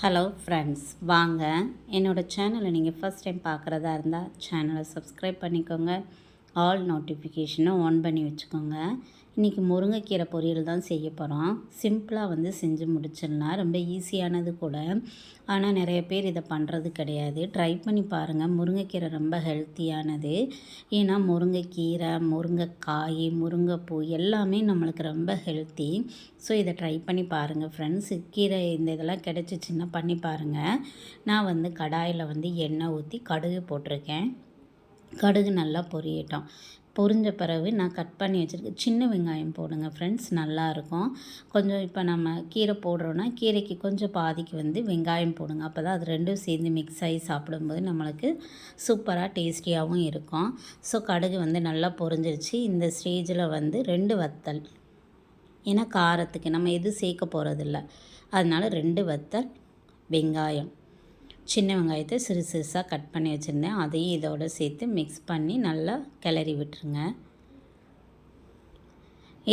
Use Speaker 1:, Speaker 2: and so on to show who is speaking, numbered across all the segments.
Speaker 1: Hello friends வாங்க. என்னோடய சேனலை நீங்கள் ஃபஸ்ட் டைம் பார்க்குறதா இருந்தால் சேனலை சப்ஸ்கிரைப் பண்ணிக்கோங்க. ஆல் நோட்டிஃபிகேஷனை ஆன் பண்ணி வச்சுக்கோங்க. இன்றைக்கி முருங்கைக்கீரை பொரியல் தான் செய்ய போகிறோம் சிம்பிளாக வந்து செஞ்சு முடிச்சிடலாம். ரொம்ப ஈஸியானது கூட. ஆனால் நிறைய பேர் இதை பண்ணுறது கிடையாது. ட்ரை பண்ணி பாருங்கள் முருங்கைக்கீரை ரொம்ப ஹெல்த்தியானது ஏன்னா முருங்கைக்கீரை முருங்கைக்காய் முருங்கைப்பூ எல்லாமே நம்மளுக்கு ரொம்ப ஹெல்த்தி ஸோ இதை ட்ரை பண்ணி பாருங்கள் ஃப்ரெண்ட்ஸ் கீரை இந்த இதெல்லாம் கிடச்சிச்சின்னா பண்ணி பாருங்கள் நான் வந்து கடாயில் வந்து எண்ணெய் ஊற்றி கடுகு போட்டிருக்கேன். கடுகு நல்லா பொரியட்டும். பொரிஞ்ச பிறகு நான் கட் பண்ணி வச்சுருக்கேன் சின்ன வெங்காயம் போடுங்க ஃப்ரெண்ட்ஸ் நல்லாயிருக்கும். கொஞ்சம் இப்போ நம்ம கீரை போடுறோன்னா கீரைக்கு கொஞ்சம் பாதிக்கு வந்து வெங்காயம் போடுங்க. அப்போ தான் அது ரெண்டும் சேர்ந்து மிக்ஸ் ஆகி சாப்பிடும்போது நம்மளுக்கு சூப்பராக டேஸ்டியாகவும் இருக்கும். ஸோ கடுகு வந்து நல்லா பொரிஞ்சிருச்சு. இந்த ஸ்டேஜில் வந்து ரெண்டு வத்தல். ஏன்னா காரத்துக்கு நம்ம எதுவும் சேர்க்க போகிறதில்ல அதனால் ரெண்டு வத்தல் வெங்காயம். சின்ன வெங்காயத்தை சிறு சிறுசாக கட் பண்ணி வச்சுருந்தேன். அதையும் இதோடு சேர்த்து மிக்ஸ் பண்ணி நல்லா கிளறி விட்டுருங்க.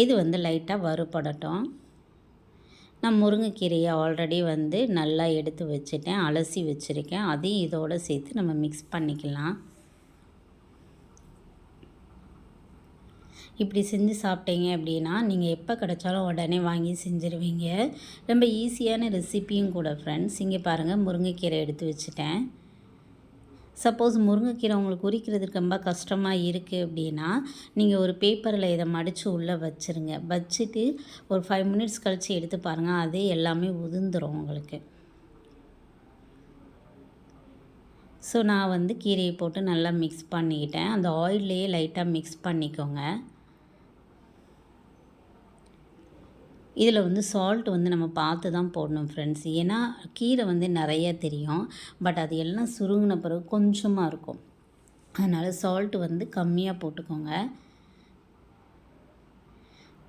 Speaker 1: இது வந்து லைட்டாக வறுபடட்டும். நான் முருங்கைக்கீரையை ஆல்ரெடி வந்து நல்லா எடுத்து வச்சுட்டேன். அலசி வச்சுருக்கேன். அதையும் இதோடு சேர்த்து நம்ம மிக்ஸ் பண்ணிக்கலாம். இப்படி செஞ்சு சாப்பிட்டீங்க அப்படின்னா நீங்கள் எப்போ கிடச்சாலும் உடனே வாங்கி செஞ்சுருவீங்க. ரொம்ப ஈஸியான ரெசிப்பியும் கூட ஃப்ரெண்ட்ஸ் இங்கே பாருங்கள் முருங்கைக்கீரை எடுத்து வச்சுட்டேன். சப்போஸ் முருங்கைக்கீரை உங்களுக்கு உரிக்கிறதுக்கு ரொம்ப கஷ்டமாக இருக்குது அப்படின்னா நீங்கள் ஒரு பேப்பரில் இதை மடித்து உள்ளே வச்சுருங்க. வச்சுட்டு ஒரு ஃபைவ் மினிட்ஸ் கழித்து எடுத்து பாருங்கள் அதே எல்லாமே உதிர்ந்துடும் உங்களுக்கு. ஸோ நான் வந்து கீரையை போட்டு நல்லா மிக்ஸ் பண்ணிக்கிட்டேன். அந்த ஆயில்லையே லைட்டாக மிக்ஸ் பண்ணிக்கோங்க. இதில் வந்து சால்ட் வந்து நம்ம பார்த்து தான் போடணும் ஃப்ரெண்ட்ஸ் ஏன்னா கீரை வந்து நிறைய தெரியும். பட் அது எல்லாம் சுருங்கின பிறகு கொஞ்சமாக இருக்கும். அதனால் சால்ட்டு வந்து கம்மியாக போட்டுக்கோங்க.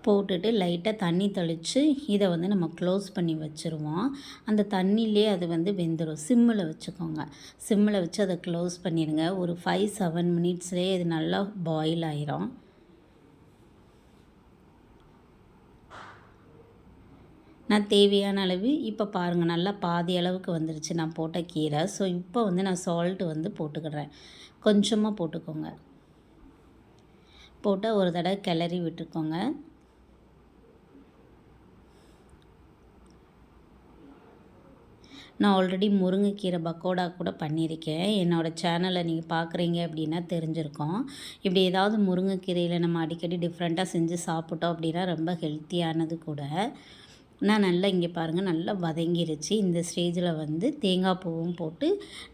Speaker 1: போட்டுட்டு லைட்டாக தண்ணி தெளித்து இதை வந்து நம்ம க்ளோஸ் பண்ணி வச்சுருவோம். அந்த தண்ணியிலே அது வந்து வெந்துடும் சிம்மில் வச்சுக்கோங்க. சிம்மில் வச்சு அதை க்ளோஸ் பண்ணிடுங்க. ஒரு ஃபைவ் செவன் மினிட்ஸ்லேயே இது நல்லா பாயில் ஆயிரும். நான் தேவையான அளவு இப்போ பாருங்கள் நல்லா பாதி அளவுக்கு வந்துருச்சு. நான் போட்ட கீரை. ஸோ இப்போ வந்து நான் சால்ட்டு வந்து போட்டுக்கிறேன். கொஞ்சமாக போட்டுக்கோங்க. போட்டால் ஒரு தடவை கிளறி விட்டுக்கோங்க. நான் ஆல்ரெடி முருங்கைக்கீரை பக்கோடா கூட பண்ணியிருக்கேன். என்னோடய சேனலை நீங்கள் பார்க்குறீங்க அப்படின்னா தெரிஞ்சிருக்கோம். இப்படி ஏதாவது முருங்கைக்கீரையில் நம்ம அடிக்கடி டிஃப்ரெண்ட்டாக செஞ்சு சாப்பிட்டோம் அப்படின்னா ரொம்ப ஹெல்த்தியானது கூட. நான் நல்லா இங்கே பாருங்கள் நல்லா வதங்கிருச்சு. இந்த ஸ்டேஜில் வந்து தேங்காய் பூவும் போட்டு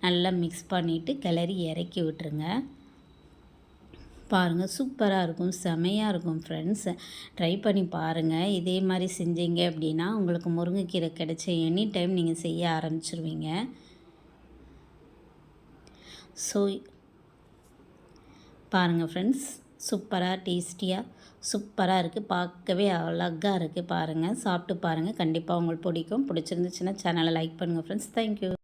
Speaker 1: நல்லா மிக்ஸ் பண்ணிவிட்டு கிளறி இறக்கி விட்டுருங்க. பாருங்கள் சூப்பராக இருக்கும் செமையாக இருக்கும் ஃப்ரெண்ட்ஸ் ட்ரை பண்ணி பாருங்கள் இதே மாதிரி செஞ்சீங்க அப்படின்னா உங்களுக்கு முருங்கைக்கீரை கிடைச்ச எனி டைம் நீங்கள் செய்ய ஆரம்பிச்சிருவீங்க. ஸோ பாருங்கள் ஃப்ரெண்ட்ஸ் சூப்பராக டேஸ்டியாக சூப்பராக இருக்குது பார்க்கவே அழகாக இருக்குது பாருங்கள் சாப்பிட்டு பாருங்கள் கண்டிப்பாக உங்களுக்கு பிடிக்கும். பிடிச்சிருந்துச்சுன்னா சேனலை லைக் பண்ணுங்கள் ஃப்ரெண்ட்ஸ் தேங்க்யூ